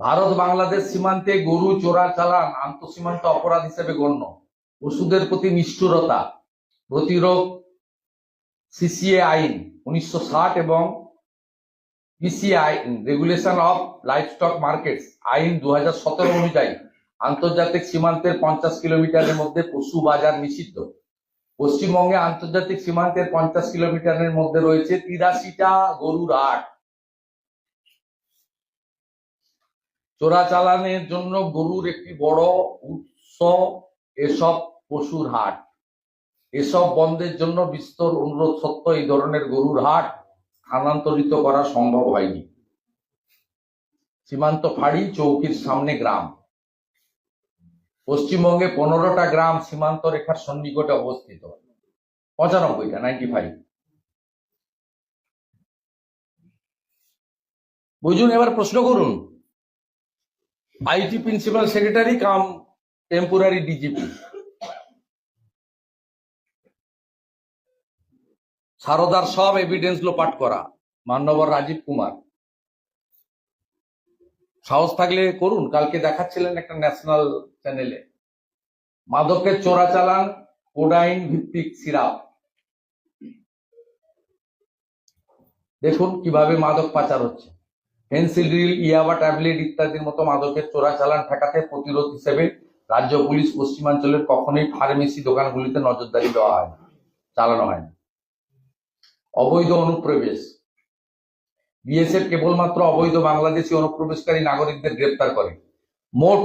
ভারত বাংলাদেশ সীমান্তে গরু, চোরা, চালান আন্তঃসীমান্ত অপরাধ হিসেবে গণ্য। পশুদের প্রতি নিষ্ঠুরতা প্রতিরোধ সিসিএ আইন উনিশশো ষাট এবং পিসিএ আইন রেগুলেশন অফ লাইভস্টক মার্কেটস আইন দু হাজার সতেরো অনুযায়ী আন্তর্জাতিক সীমান্তের পঞ্চাশ কিলোমিটারের মধ্যে পশু বাজার নিষিদ্ধ। পশ্চিমবঙ্গে আন্তর্জাতিক সীমান্তের পঞ্চাশ কিলোমিটারের মধ্যে রয়েছে তিরাশিটা গরুর হাট চোরাচালানের জন্য গরুর একটি বড় উৎস এসব পশুর হাট। এসব বন্ধের জন্য বিস্তর অনুরোধ সত্ত্বেও এই ধরনের গরুর হাট স্থানান্তরিত করা সম্ভব হয়নি। সীমান্ত ফাঁড়ি চৌকির সামনে গ্রাম। পশ্চিমবঙ্গে পনেরোটা গ্রাম সীমান্ত রেখার সন্নিকটে অবস্থিত। পঁচানব্বইটা নাইনটি ফাইভ বুঝুন, এবার প্রশ্ন করুন। IT principal secretary cum temporary DGP. সারদার সব এভিডেন্স লোপাট করা। মান্যবর রাজীব কুমার। সাহস থাকলে করুন, কালকে দেখাচ্ছিলেন একটা ন্যাশনাল চ্যানেলে মাদকের চোরাচালান কোডাইন ভিত্তিক সিরাপ। দেখুন কীভাবে মাদক পাচার হচ্ছে। ফেন্সিডিল ইয়াবা ট্যাবলেট ইত্যাদির মতো মাদকের চোরাচালান ঠেকাতে প্রতিরোধ হিসেবে রাজ্য পুলিশ পশ্চিমাঞ্চলের কখনোই ফার্মেসি দোকানগুলিতে নজরদারি দেওয়া হয় চালানো হয় অবৈধ অনুপ্রবেশ। বিএসএফ কেবলমাত্র অবৈধ বাংলাদেশি অনুপ্রবেশকারী নাগরিকদের গ্রেপ্তার করে। মোট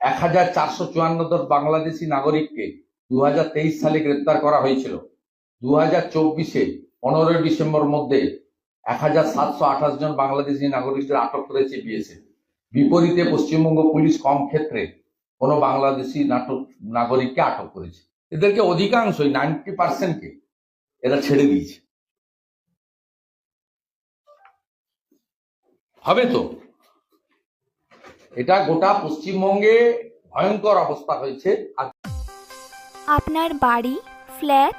এক হাজার চারশো চুয়ান্ন বাংলাদেশি নাগরিককে দু হাজার তেইশ সালে গ্রেপ্তার করা হয়েছিল। দু হাজার চব্বিশে পনেরোই ডিসেম্বর মধ্যে এক হাজার সাতশো আঠাশ জন বাংলাদেশি নাগরিকদের আটক করেছে বিএসএফ। বিপরীতে পশ্চিমবঙ্গ পুলিশ কম ক্ষেত্রে কোনো বাংলাদেশি নাটক নাগরিককে আটক করেছে। এদেরকে অধিকাংশই নাইনটি পার্সেন্টকে এরা ছেড়ে দিয়েছে। হবে তো? এটা গোটা পশ্চিমবঙ্গে ভয়ঙ্কর অবস্থা হয়েছে। আপনার বাড়ি, ফ্ল্যাট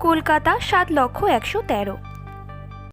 কলকাতা সাত লক্ষ একশো তেরো।